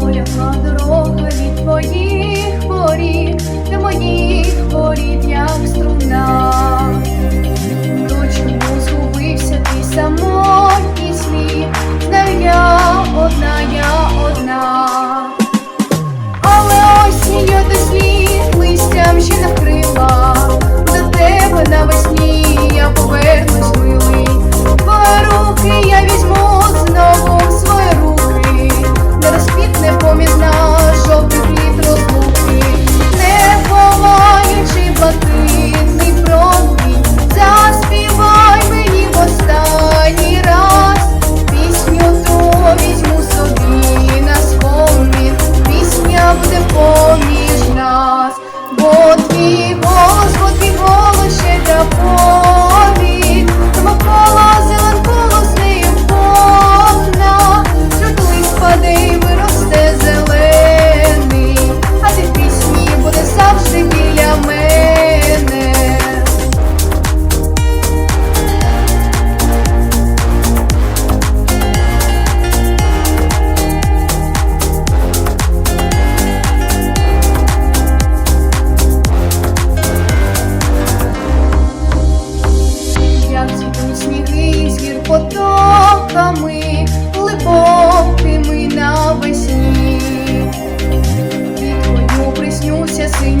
Моя дорога від твоїх воріт, до моїх воріт, як струна.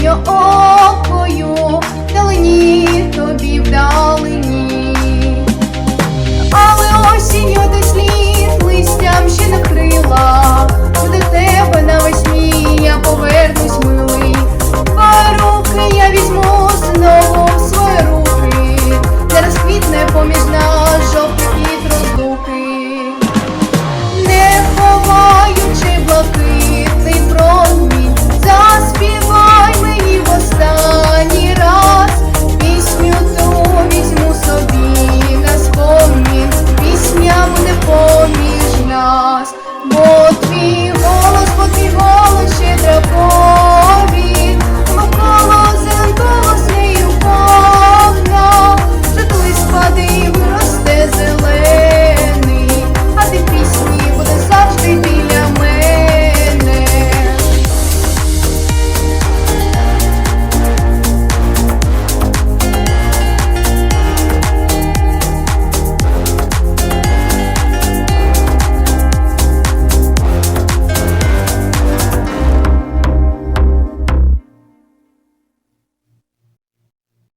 Синьо окою, зелені тобі вдам.